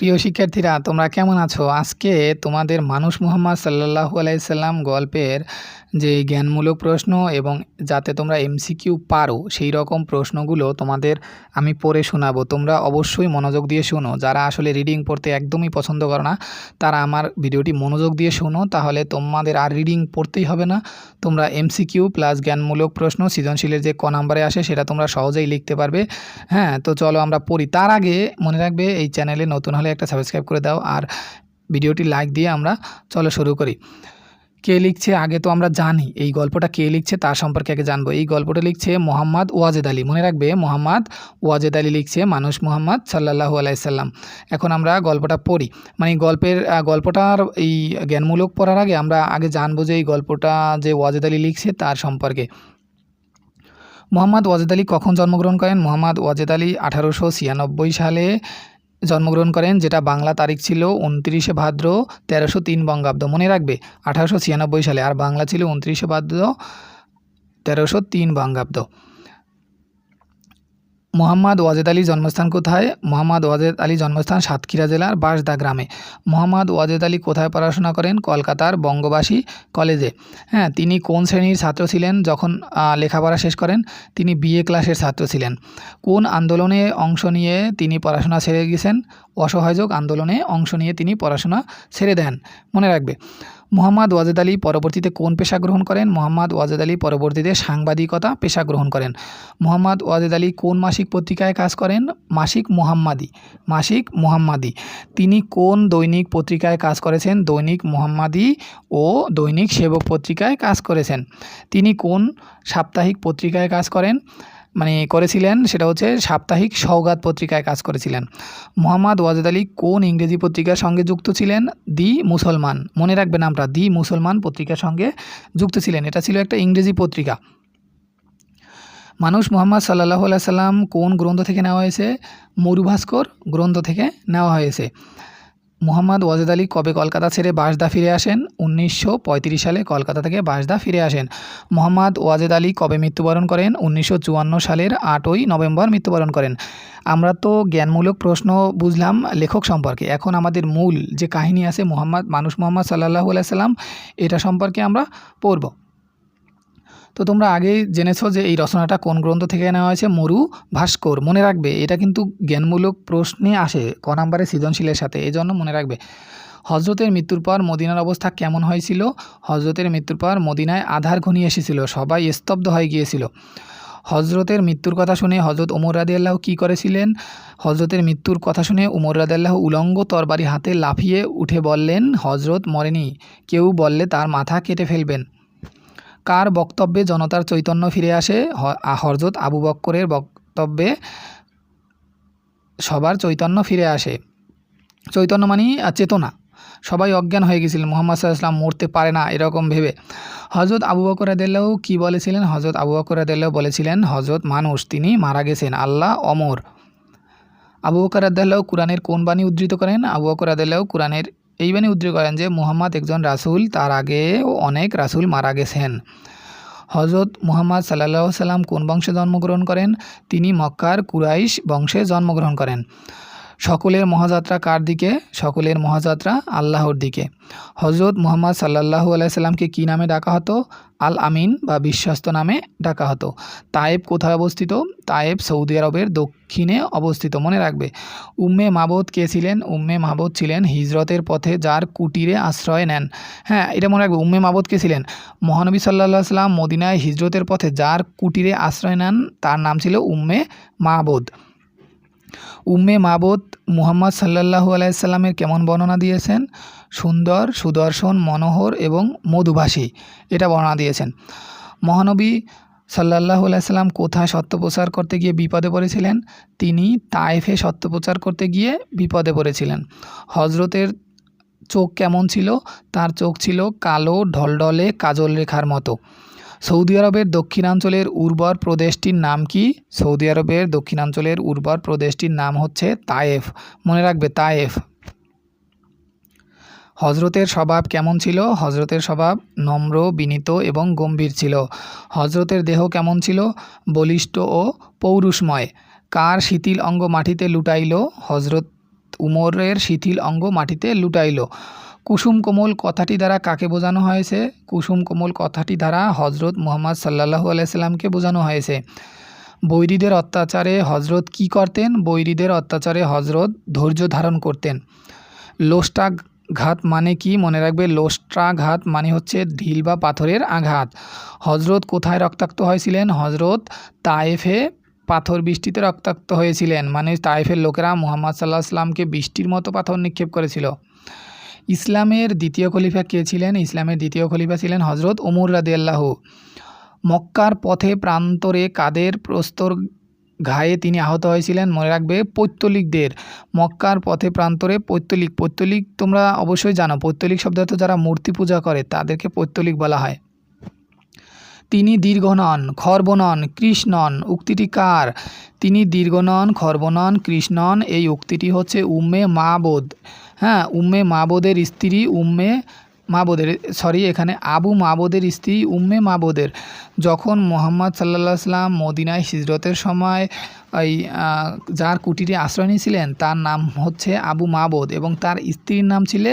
প্রিয় শিক্ষার্থীরা, তোমরা কেমন আছো? আজকে তোমাদের মানুষ মুহাম্মদ সাল্লাল্লাহু আলাইসাল্লাম গল্পের যে জ্ঞানমূলক প্রশ্ন এবং যাতে তোমরা এমসিকিউ পারো, সেই রকম প্রশ্নগুলো তোমাদের আমি পড়ে শোনাবো। তোমরা অবশ্যই মনোযোগ দিয়ে শোনো। যারা আসলে রিডিং পড়তে একদমই পছন্দ করো না, তারা আমার ভিডিওটি মনোযোগ দিয়ে শোনো। তাহলে তোমাদের আর রিডিং পড়তেই হবে না। তোমরা এমসিকিউ প্লাস জ্ঞানমূলক প্রশ্ন, সৃজনশীলের যে ক নাম্বারে আসে, সেটা তোমরা সহজেই লিখতে পারবে। হ্যাঁ তো চলো আমরা পড়ি। তার আগে মনে রাখবে, এই চ্যানেলে নতুন হলে একটা সাবস্ক্রাইব করে দাও আর ভিডিওটি লাইক দিয়ে আমরা চলো শুরু করি। কে লিখছে? আগে তো আমরা জানি এই গল্পটা কে লিখছে তার সম্পর্কে আগে জানব। এই গল্পটা লিখছে মোহাম্মদ ওয়াজেদ আলী। মনে রাখবে মোহাম্মদ ওয়াজেদ আলী লিখছে মানুষ মোহাম্মদ সাল্লাহু আলাইসাল্লাম এখন আমরা গল্পটা পড়ি। মানে গল্পের গল্পটার এই জ্ঞানমূলক পড়ার আগে আমরা আগে জানব যে এই গল্পটা যে ওয়াজেদ আলী লিখছে তার সম্পর্কে। মোহাম্মদ ওয়াজেদ আলী কখন জন্মগ্রহণ করেন? মোহাম্মদ ওয়াজেদ আলী আঠারোশো ছিয়ানব্বই সালে জন্মগ্রহণ করেন, যেটা বাংলা তারিখ ছিল উনত্রিশে ভাদ্র তেরোশো তিন বঙ্গাব্দ। মনে রাখবে, আঠারোশো ছিয়ানব্বই সালে, আর বাংলা ছিল উনত্রিশে ভাদ্র তেরোশো তিন বঙ্গাব্দ। মোহাম্মদ ওয়াজেদ আলীর জন্মস্থান কোথায়? মোহাম্মদ ওয়াজেদ আলী জন্মস্থান সাতক্ষীরা জেলার বাঁশদা গ্রামে। মোহাম্মদ ওয়াজেদ আলী কোথায় পড়াশোনা করেন? কলকাতার বঙ্গবাসী কলেজে। হ্যাঁ তিনি কোন শ্রেণির ছাত্র ছিলেন যখন লেখাপড়া শেষ করেন? তিনি বিএ ক্লাসের ছাত্র ছিলেন। কোন আন্দোলনে অংশ নিয়ে তিনি পড়াশোনা ছেড়ে গেছেন? অসহযোগ আন্দোলনে অংশ নিয়ে তিনি পড়াশোনা ছেড়ে দেন। মনে রাখবে। মোহাম্মদ ওয়াজেদ আলী পরবর্তীতে কোন পেশা গ্রহণ করেন? মোহাম্মদ ওয়াজেদ আলী পরবর্তীতে সাংবাদিকতা পেশা গ্রহণ করেন। মোহাম্মদ ওয়াজেদ আলী কোন মাসিক পত্রিকায় কাজ করেন? মাসিক মোহাম্মাদি। মাসিক মোহাম্মাদি। তিনি কোন দৈনিক পত্রিকায় কাজ করেছেন? দৈনিক মোহাম্মাদি ও দৈনিক সেবক পত্রিকায় কাজ করেছেন। তিনি কোন সাপ্তাহিক পত্রিকায় কাজ করেন? মানে করেছিলেন সেটা হচ্ছে সাপ্তাহিক সৌগাত পত্রিকায় কাজ করেছিলেন। মোহাম্মদ ওয়াজেদ আলী কোন ইংরেজি পত্রিকার সঙ্গে যুক্ত ছিলেন? দি মুসলমান। মনে রাখবেন আমরা দি মুসলমান পত্রিকার সঙ্গে যুক্ত ছিলেন। এটা ছিল একটা ইংরেজি পত্রিকা। মানুষ মোহাম্মদ সাল্লাহ সাল্লাম কোন গ্রন্থ থেকে নেওয়া হয়েছে? মরুভাস্কর গ্রন্থ থেকে নেওয়া হয়েছে। মোহাম্মদ ওয়াজেদ আলী কবে কলকাতা ছেড়ে বাসদা ফিরে আসেন? উনিশশো পঁয়ত্রিশ সালে কলকাতা থেকে বাসদা ফিরে আসেন। মোহাম্মদ ওয়াজেদ আলী কবে মৃত্যুবরণ করেন? উনিশশো চুয়ান্ন সালের আটই নভেম্বর মৃত্যুবরণ করেন। আমরা তো জ্ঞানমূলক প্রশ্ন বুঝলাম লেখক সম্পর্কে। এখন আমাদের মূল যে কাহিনী আছে মোহাম্মদ, মানুষ মোহাম্মদ সাল্লাহু আলাইসাল্লাম এটা সম্পর্কে আমরা পড়ব। তো তোমরা আগেই জেনেছো যে এই রচনাটা কোন গ্রন্থ থেকে নেওয়া হয়েছে? মরু ভাস্কর। মনে রাখবে, এটা কিন্তু জ্ঞানমূলক প্রশ্নে আসে, ক নাম্বারে সৃজনশীলের সাথে, এই জন্য মনে রাখবে। হজরতের মৃত্যুর পর মদিনার অবস্থা কেমন হয়েছিল? হজরতের মৃত্যুর পর মদিনায় আধার ঘনিয়ে এসেছিল, সবাই স্তব্ধ হয়ে গিয়েছিল। হজরতের মৃত্যুর কথা শুনে হজরত ওমর রাদি আল্লাহ কী করেছিলেন? হজরতের মৃত্যুর কথা শুনে উমর রাদি আল্লাহ উলঙ্গ তরবারি হাতে লাফিয়ে উঠে বললেন হজরত মরেনি, কেউ বললে তার মাথা কেটে ফেলবেন। কার বক্তব্যে জনতার চৈতন্য ফিরে আসে? হরজত আবু বক্করের বক্তব্যে সবার চৈতন্য ফিরে আসে। চৈতন্য মানি চেতনা। সবাই অজ্ঞান হয়ে গেছিলেন। মোহাম্মদ সাল্লাম মরতে পারে না এরকম ভেবে। হজরত আবু বকর আদেল্লাহ কী বলেছিলেন? হজরত আবু বকর আদেল্লাহ বলেছিলেন হজরত মানুষ, তিনি মারা গেছেন। আল্লাহ অমর। আবু বকর কোরআনের কোন বাণী উদ্ধৃত করেন? আবু বকর আদাল্লাহ কোরআনের এই বাণী করেন যে মুহাম্মদ একজন রাসুল, তার আগেও অনেক রাসুল মারা গেছেন। হজরত মুহাম্মদ সাল্লাহ সাল্লাম কোন বংশে জন্মগ্রহণ করেন? তিনি মক্কার কুরাইশ বংশে জন্মগ্রহণ করেন। সকলের মহাযাত্রা কার দিকে? সকলের মহাযাত্রা আল্লাহর দিকে। হজরত মোহাম্মদ সাল্লাহু আলাইসাল্লামকে কী নামে ডাকা হতো? আল আমিন বা বিশ্বস্ত নামে ডাকা হতো। তায়েব কোথায় অবস্থিত? তায়েব সৌদি আরবের দক্ষিণে অবস্থিত, মনে রাখবে। উম্মে মাবদ কে ছিলেন? উম্মে মাবদ ছিলেন হিজরতের পথে যার কুটিরে আশ্রয় নেন। হ্যাঁ এটা মনে রাখবে, উম্মে মাবদ কে ছিলেন? মহানবী সাল্লাহ সাল্লাম মদিনায় হিজরতের পথে যার কুটিরে আশ্রয় নেন, তার নাম ছিল উম্মে মাবদ। উম্মে মাবুদ মুহাম্মদ সাল্লাহু আলাইসাল্লামের কেমন বর্ণনা দিয়েছেন? সুন্দর, সুদর্শন, মনোহর এবং মধুভাষী। এটা বর্ণনা দিয়েছেন। মহানবী সাল্লাহু আলাইসাল্লাম কোথায় সত্য প্রচার করতে গিয়ে বিপদে পড়েছিলেন? তিনি তায়েফে সত্য প্রচার করতে গিয়ে বিপদে পড়েছিলেন। হজরতের চোখ কেমন ছিল? তার চোখ ছিল কালো, ঢলঢলে, কাজল রেখার মতো। সৌদি আরবের দক্ষিণাঞ্চলের উর্বর প্রদেশটির নাম কি? সৌদি আরবের দক্ষিণাঞ্চলের উর্বর প্রদেশটির নাম হচ্ছে তায়েফ। মনে রাখবে তায়েফ। হজরতের স্বভাব কেমন ছিল? হজরতের স্বভাব নম্র, বিনীত এবং গম্ভীর ছিল। হজরতের দেহ কেমন ছিল? বলিষ্ঠ ও পৌরুষময়। কার শিথিল অঙ্গ মাটিতে লুটাইল? হজরত উমরের শিথিল অঙ্গ মাটিতে লুটাইল। কুসুম কোমল কথাটি দ্বারা কাকে বোঝানো হয়েছে? কুসুম কোমল কথাটি দ্বারা হজরত মুহাম্মদ সাল্লাহু আলাইসাল্লামকে বোঝানো হয়েছে। বৈরীদের অত্যাচারে হজরত কি করতেন? বৈরীদের অত্যাচারে হজরত ধৈর্য ধারণ করতেন। লোষ্টাঘাত মানে কি? মনে রাখবে, লোষ্টাঘাত মানে হচ্ছে ঢিল বা পাথরের আঘাত। হজরত কোথায় রক্তাক্ত হয়েছিলেন? হজরত তায়েফে পাথর বৃষ্টিতে রক্তাক্ত হয়েছিলেন। মানে তায়েফের লোকেরা মুহাম্মদ সাল্লাহ আসলামকে বৃষ্টির মতো পাথর নিক্ষেপ করেছিল। ইসলামের দ্বিতীয় খলিফা কে ছিলেন? ইসলামের দ্বিতীয় খলিফা ছিলেন হজরত ওমর রাদিয়াল্লাহ। মক্কার পথে প্রান্তরে কাদের প্রস্তর ঘায়ে তিনি আহত হয়েছিলেন মনে রাখবে? পৈত্তলিকদের মক্কার পথে প্রান্তরে পৈত্তলিক পৈত্তলিক তোমরা অবশ্যই জানো পৈত্তলিক শব্দ অর্থ যারা মূর্তি পূজা করে, তাদেরকে পৈত্তলিক বলা হয়। তিনি দীর্ঘ নন খর্ব নন কৃষ নন উক্তিটি কার? তিনি দীর্ঘ নন খর্ব নন কৃষ নন এই উক্তিটি হচ্ছে উম্মে মাবোদ। হ্যাঁ উম্মে মাবদের স্ত্রী, উম্মে মাবদের সরি এখানে আবু মাবদের স্ত্রী, উম্মে মাবদের। যখন মোহাম্মদ সাল্লা সাল্লাম মদিনায় হিজরতের সময় ওই যার কুটিরে আশ্রয় নিয়েছিলেন, তার নাম হচ্ছে আবু মাবদ এবং তার স্ত্রীর নাম ছিলে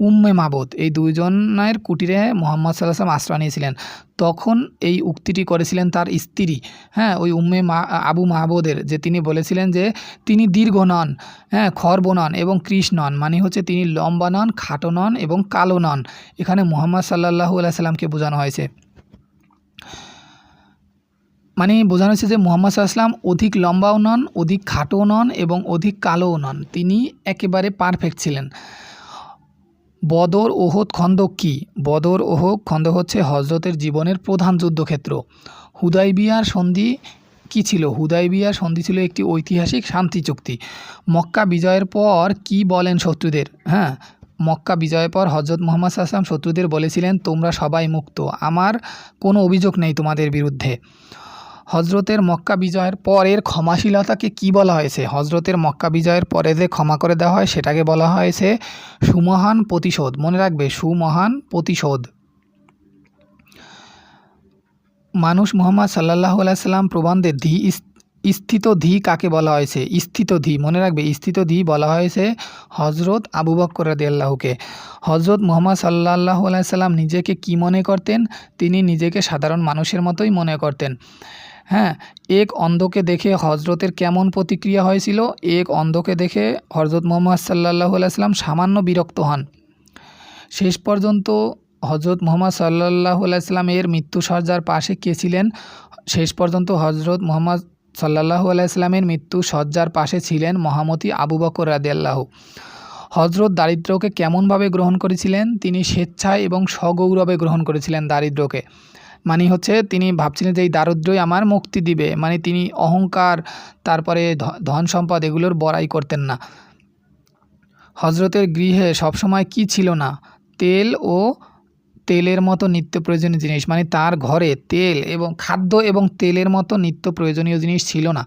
উম্মে মাবোদ, এই দুইজনের কুটিরে মোহাম্মদ সাল্লাহ সাল্লাম আশ্রয় নিয়েছিলেন। তখন এই উক্তিটি করেছিলেন তার স্ত্রী হ্যাঁ ওই উম্মে মা, আবু মাহবুদের যে তিনি বলেছিলেন যে তিনি দীর্ঘ নন হ্যাঁ খর্ব নন এবং কৃষ নন মানে হচ্ছে তিনি লম্বা নন, খাটো নন এবং কালো নন। এখানে মোহাম্মদ সাল্লাহু আলাইসাল্লামকে বোঝানো হয়েছে। মানে বোঝানো হয়েছে যে মোহাম্মদ সাল্লাম অধিক লম্বাও নন, অধিক খাটো নন এবং অধিক কালোও নন। তিনি একেবারে পারফেক্ট ছিলেন। বদর ওহদ খন্দক কি? বদর ওহদ খন্দ হচ্ছে হজরতের জীবনের প্রধান যুদ্ধক্ষেত্র। হুদাইবিয়ার সন্ধি কি ছিল? হুদাইবিয়ার সন্ধি ছিল একটি ঐতিহাসিক শান্তি চুক্তি। মক্কা বিজয়ের পর কি বলেন শত্রুদের? হ্যাঁ মক্কা বিজয়ের পর হজরত মোহাম্মদ আসলাম শত্রুদের বলেছিলেন, তোমরা সবাই মুক্ত। আমার কোনো অভিযোগ নেই তোমাদের বিরুদ্ধে। হজরতের মক্কা বিজয়ের পরের ক্ষমাশীলতাকে কি বলা হয়েছে? হজরতের মক্কা বিজয়ের পরে যে ক্ষমা করে দেওয়া হয়, সেটাকে বলা হয়েছে সুমহান প্রতিশোধ। মনে রাখবে, সুমহান প্রতিশোধ। মানুষ মোহাম্মদ সাল্লাহ আলাইসাল্লাম প্রবন্ধে ধি স্থিত ধি কাকে বলা হয়েছে? স্থিত ধি। মনে রাখবে, স্থিত ধি বলা হয়েছে হজরত আবু বক্কর আল্লাহকে হজরত মোহাম্মদ সাল্লাহ আলাইসাল্লাম নিজেকে কি মনে করতেন? তিনি নিজেকে সাধারণ মানুষের মতোই মনে করতেন। হ্যাঁ এক অন্ধকে দেখে হজরতের কেমন প্রতিক্রিয়া হয়েছিল? এক অন্ধকে দেখে হজরত মোহাম্মদ সাল্লাহু আলাইসাল্লাম সামান্য বিরক্ত হন। শেষ পর্যন্ত হজরত মোহাম্মদ সাল্লাহু আলাইসাল্লামের মৃত্যুসজ্জার পাশে কে ছিলেন? শেষ পর্যন্ত হজরত মোহাম্মদ সাল্লাহু আলাইসাল্লামের মৃত্যু সজ্জার পাশে ছিলেন মহামতি আবু বকর রাদিয়াল্লাহু। হজরত দারিদ্রকে কেমনভাবে গ্রহণ করেছিলেন? তিনি স্বেচ্ছায় এবং সগৌরবে গ্রহণ করেছিলেন দারিদ্রকে। মানে হচ্ছে তিনি ভাবছিলেন যে এই দারিদ্রই আমার মুক্তি দিবে। মানে তিনি অহংকার, তারপরে ধন সম্পদ এগুলোর বড়াই করতেন না। হজরতের গৃহে সবসময় কি ছিল না? তেল ও তেলের মতো নিত্য প্রয়োজনীয় জিনিস। মানে তার ঘরে তেল এবং খাদ্য এবং তেলের মতো নিত্য প্রয়োজনীয় জিনিস ছিল না।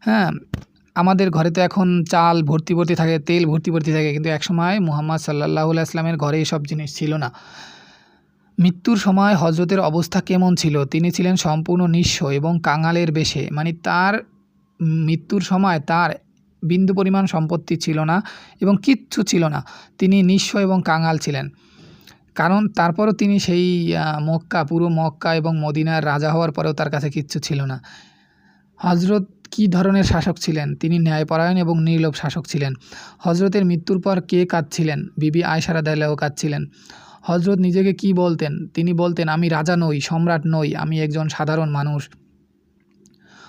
হ্যাঁ আমাদের ঘরে তো এখন চাল ভর্তি ভর্তি থাকে, তেল ভর্তি ভর্তি থাকে, কিন্তু একসময় মুহাম্মদ সাল্লাহ ইসলামের ঘরে এসব জিনিস ছিল না। মৃত্যুর সময় হজরতের অবস্থা কেমন ছিল? তিনি ছিলেন সম্পূর্ণ নিঃস্ব এবং কাঙালের বেশে। মানে তার মৃত্যুর সময় তার বিন্দু পরিমাণ সম্পত্তি ছিল না এবং কিচ্ছু ছিল না। তিনি নিঃস্ব এবং কাঙাল ছিলেন। কারণ তারপরও তিনি সেই মক্কা, পুরো মক্কা এবং মদিনার রাজা হওয়ার পরেও তার কাছে কিচ্ছু ছিল না। হজরত কী ধরনের শাসক ছিলেন? তিনি ন্যায়পরায়ণ এবং নির্লোভ শাসক ছিলেন। হজরতের মৃত্যুর পর কে কাঁদছিলেন? বিবি আয়সারা দাইলাও কাঁদছিলেন। হজরত নিজেকে কি বলতেন? তিনি বলতেন, আমি রাজা নই, সম্রাট নই, আমি একজন সাধারণ মানুষ।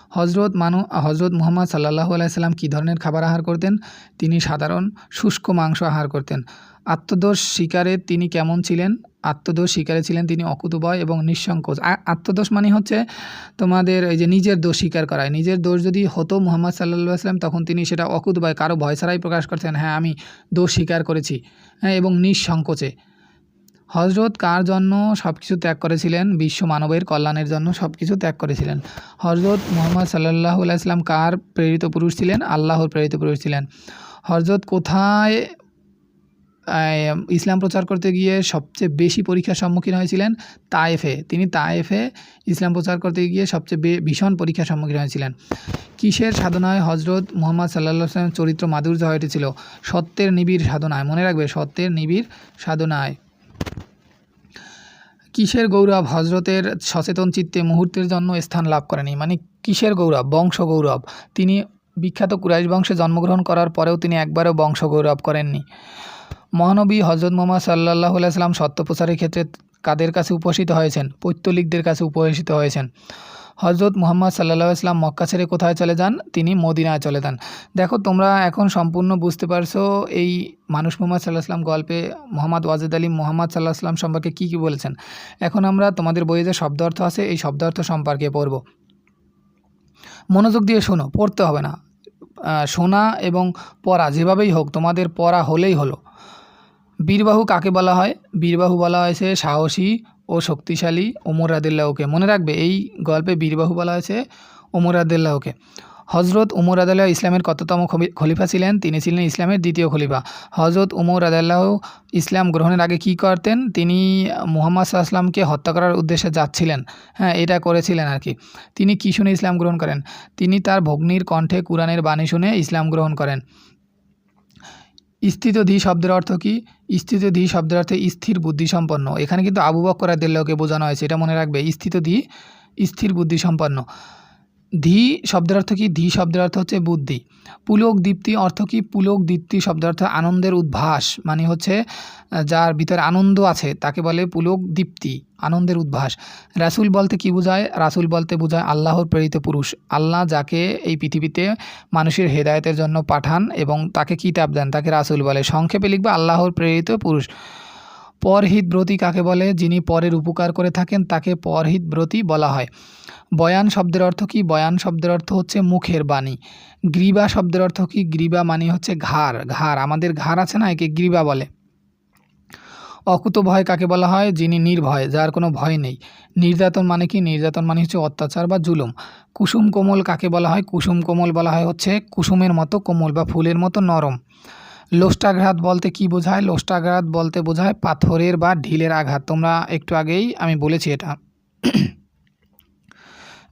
হজরত মানু হজরত মুহাম্মদ সাল্লাহ আলাইসাল্লাম কী ধরনের খাবার আহার করতেন? তিনি সাধারণ শুষ্ক মাংস আহার করতেন। আত্মদোষ শিকারে তিনি কেমন ছিলেন? আত্মদোষ শিকারে ছিলেন তিনি অকুতভয় এবং নিঃসংকোচ। আত্মদোষ মানে হচ্ছে তোমাদের এই যে নিজের দোষ স্বীকার করায় নিজের দোষ যদি হতো মুহাম্মদ সাল্লাহ আসলাম তখন তিনি সেটা অকুতভয়, কারও ভয় ছাড়াই প্রকাশ করতেন হ্যাঁ আমি দোষ স্বীকার করেছি। হ্যাঁ এবং নিঃসংকোচে। হজরত কার জন্য সব কিছু ত্যাগ করেছিলেন? বিশ্ব মানবের কল্যাণের জন্য সব কিছু ত্যাগ করেছিলেন। হজরত মোহাম্মদ সাল্লাহ আলাইসলাম কার প্রেরিত পুরুষ ছিলেন? আল্লাহর প্রেরিত পুরুষ ছিলেন। হজরত কোথায় ইসলাম প্রচার করতে গিয়ে সবচেয়ে বেশি পরীক্ষার সম্মুখীন হয়েছিলেন? তায়েফে। তিনি তায়েফে ইসলাম প্রচার করতে গিয়ে সবচেয়ে ভীষণ পরীক্ষার সম্মুখীন হয়েছিলেন। কিসের সাধনায় হজরত মোহাম্মদ সাল্লামের চরিত্র মাধুর্য হয়ে উঠেছিল? সত্যের নিবিড় সাধনায়। মনে রাখবে, সত্যের নিবিড় সাধনায়। কিসের গৌরব? হজরতের সচেতন চিত্তে মুহূর্তের জন্য স্থান লাভ করেনি। মানে কিসের গৌরব? বংশ গৌরব। তিনি বিখ্যাত কুরাইশ বংশে জন্মগ্রহণ করার পরেও তিনি একবারও বংশ গৌরব করেননি। মহানবী হজরত মোহাম্মদ সাল্লাহ আলাইসালাম সত্য প্রচারের ক্ষেত্রে কাদের কাছে উপস্থিত হয়েছেন? পৈত্তলিকদের কাছে উপস্থিত হয়েছেন। হজরত মুহাম্মদ সাল্লাহ ইসলাম মক্কা ছেড়ে কোথায় চলে যান? তিনি মদিনায় চলে যান। দেখো, তোমরা এখন সম্পূর্ণ বুঝতে পারছ এই মানুষ মোহাম্মদ সাল্লাহ সাল্লাম গল্পে মোহাম্মদ ওয়াজেদ আলী মোহাম্মদ সাল্লাহ সাল্লাম সম্পর্কে কী কী বলেছেন? এখন আমরা তোমাদের বইয়ে যে শব্দ অর্থ আছে, এই শব্দ অর্থ সম্পর্কে পড়ব। মনোযোগ দিয়ে শোনো, পড়তে হবে না। শোনা এবং পড়া যেভাবেই হোক, তোমাদের পড়া হলেই হলো। বীরবাহু কাকে বলা হয়? বীরবাহু বলা হয়েছে সাহসী ও শক্তিশালী ওমর রাদিল্লাহকে মনে রাখবে, এই গল্পে বীরবাহু বলা হয়েছে ওমর রাদিল্লাহকে হজরত উমর আদাল্লাহ ইসলামের কততম খলিফা ছিলেন? তিনি ছিলেন ইসলামের দ্বিতীয় খলিফা। হজরত উমর আদাল্লাহ ইসলাম গ্রহণের আগে কি করতেন? তিনি মুহাম্মদ সাল্লামকে হত্যা করার উদ্দেশ্যে যাচ্ছিলেন। হ্যাঁ এটা করেছিলেন আর কি। তিনি কী শুনে ইসলাম গ্রহণ করেন? তিনি তার ভগ্নির কণ্ঠে কোরআনের বাণী শুনে ইসলাম গ্রহণ করেন। স্থিত দি শব্দের অর্থ কি? স্থিত ধি শব্দের অর্থে স্থির বুদ্ধিসম্পন্ন এখানে কিন্তু আবু বক্করাদের লোকে বোঝানো হয়েছে, এটা মনে রাখবে, স্থিত দি স্থির বুদ্ধিসম্পন্ন ধি শব্দের অর্থ কি ধি শব্দের অর্থ হচ্ছে বুদ্ধি পুলক দীপ্তি অর্থ কি পুলক দীপ্তি শব্দের অর্থ আনন্দের উদ্ভাস মানে হচ্ছে যার ভিতরে আনন্দ আছে তাকে বলে পুলক দীপ্তি আনন্দের উদ্ভাস রাসুল বলতে কি বোঝায়? রাসুল বলতে বোঝায় আল্লাহর প্রেরিত পুরুষ। আল্লাহ যাকে এই পৃথিবীতে মানুষের হেদায়েতের জন্য পাঠান এবং তাকে কিতাব দেন, তাকে রাসুল বলে। সংক্ষেপে লিখবে, আল্লাহর প্রেরিত পুরুষ। পরহিতব্রতী কাকে বলে? যিনি পরের উপকার করে থাকেন, তাকে পরহিত পরহিতব্রতী বলা হয়। বয়ান শব্দের অর্থ কি? বয়ান শব্দের অর্থ হচ্ছে মুখের বাণী। গ্রীবা শব্দের অর্থ কি? গ্রীবা মানে হচ্ছে ঘাড়। ঘাড়, আমাদের ঘাড় আছে না? একে গ্রীবা বলে। অকুত ভয় কাকে বলা হয়? যিনি নির্ভয়, যার কোনো ভয় নেই। নির্যাতন মানে কি? নির্যাতন মানে হচ্ছে অত্যাচার বা জুলুম। কুসুম কোমল কাকে বলা হয়? কুসুম কোমল বলা হয় হচ্ছে কুসুমের মতো কোমল বা ফুলের মতো নরম। লোষ্টাঘাত বলতে কি বোঝায়? লোষ্টাঘাত বলতে বোঝায় পাথরের বা ঢিলের আঘাত। তোমরা একটু আগেই আমি বলেছি এটা।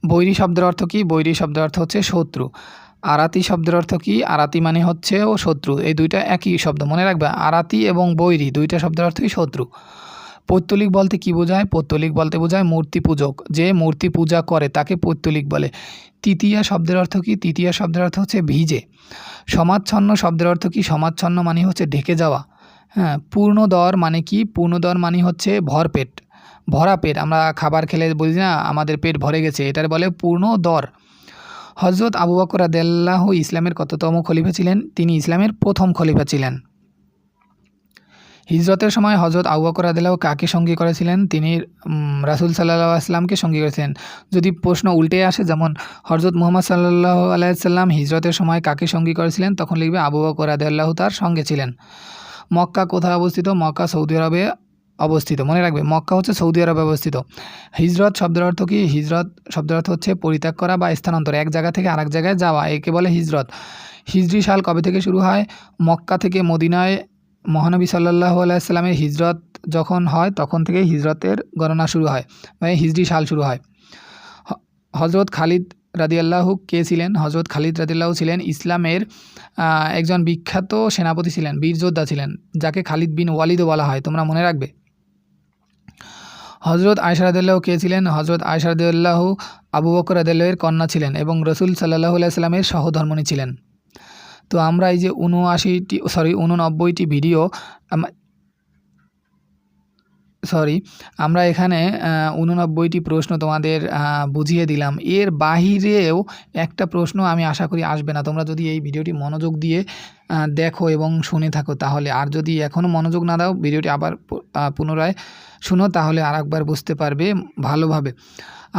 বৈরী শব্দের অর্থ কি? বৈরী শব্দের অর্থ হচ্ছে শত্রু। আরাতি শব্দের অর্থ কি? আরাতি মানে হচ্ছে ও শত্রু। এই দুইটা একই শব্দ, মনে রাখবে? আরাতি এবং বৈরী, দুইটা শব্দের অর্থই শত্রু। পৌত্তলিক বলতে কি বোঝায়? পৌত্তলিক বলতে বোঝায় মূর্তি পূজক। যে মূর্তি পূজা করে, তাকে পৌত্তলিক বলে। তৃতীয়া শব্দের অর্থ কি? তৃতীয়া শব্দের অর্থ হচ্ছে ভিজে। সমাচ্ছন্ন শব্দের অর্থ কি? সমাচ্ছন্ন মানে হচ্ছে ঢেকে যাওয়া। হ্যাঁ পূর্ণদর মানে কি? পূর্ণদর মানে হচ্ছে ভরপেট। ভরা পেট। আমরা খাবার খেলে বলি না, আমাদের পেট ভরে গেছে। এটার বলে পূর্ণ দর হজরত আবু বকর আদাল্লাহ ইসলামের কততম খলিফা ছিলেন? তিনি ইসলামের প্রথম খলিফা ছিলেন। হিজরতের সময় হজরত আবু বকর আদাল্লাহ কাকে সঙ্গী করেছিলেন? তিনি রাসূল সাল্লাহ আসলামকে সঙ্গী করেছিলেন। যদি প্রশ্ন উল্টে আসে, যেমন হজরত মুহাম্মদ সাল্লাহ আলাইসাল্লাম হিজরতের সময় কাকে সঙ্গী করেছিলেন, তখন লিখবে আবু বকর আদাল্লাহ তার সঙ্গে ছিলেন। মক্কা কোথায় অবস্থিত? মক্কা সৌদি আরবে অবস্থিত। মনে রাখবে, মক্কা হচ্ছে সৌদি আরবে অবস্থিত। হিজরত শব্দের অর্থ কি? হিজরত শব্দের অর্থ হচ্ছে পরিত্যাগ করা বা স্থানান্তর। এক জায়গা থেকে আরেক জায়গায় যাওয়া, একে বলে হিজরত। হিজরি সাল কবে থেকে শুরু হয়? মক্কা থেকে মদিনায় মহানবী সাল্লাহ আলাইসাল্লামের হিজরত যখন হয়, তখন থেকেই হিজরতের গণনা শুরু হয় মানে হিজরি সাল শুরু হয়। হজরত খালিদ রাদিয়াল্লাহু কে ছিলেন? হজরত খালিদ রাদিয়াল্লাহু ছিলেন ইসলামের একজন বিখ্যাত সেনাপতি ছিলেন, বীর যোদ্ধা ছিলেন, যাকে খালিদ বিন ওয়ালিদও বলা হয়, তোমরা মনে রাখবে। হজরত আয়সা রাদিল্লাহ কে ছিলেন? হজরত আয়সা রাদিল্লাহ আবু বকর রাদিল্লাহের কন্যা ছিলেন এবং রসুল সাল্লাহ সাল্লামের সহধর্মণী ছিলেন। তো আমরা এই যে উনআশিটি সরি উননব্বইটি ভিডিও সরি আমরা এখানে উননব্বইটি প্রশ্ন তোমাদের বুঝিয়ে দিলাম। এর বাহিরেও একটা প্রশ্ন আমি আশা করি আসবে না। তোমরা যদি এই ভিডিওটি মনোযোগ দিয়ে দেখো এবং শুনে থাকো তাহলে। আর যদি এখনও মনোযোগ না দাও ভিডিওটি আবার পুনরায় শুনো, তাহলে আর একবার বুঝতে পারবে ভালোভাবে।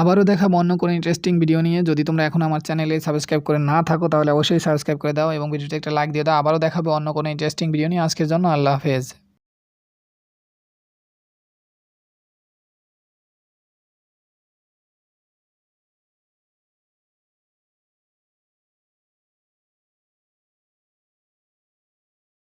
আবারও দেখাবো অন্য কোনো ইন্টারেস্টিং ভিডিও নিয়ে। যদি তোমরা এখন আমার চ্যানেলে সাবস্ক্রাইব করে না থাকো, তাহলে অবশ্যই সাবস্ক্রাইব করে দাও এবং ভিডিওতে একটা লাইক দিয়ে দাও। আবারও দেখাবো অন্য কোনো ইন্টারেস্টিং ভিডিও নিয়ে। আজকের জন্য আল্লাহ হাফেজ।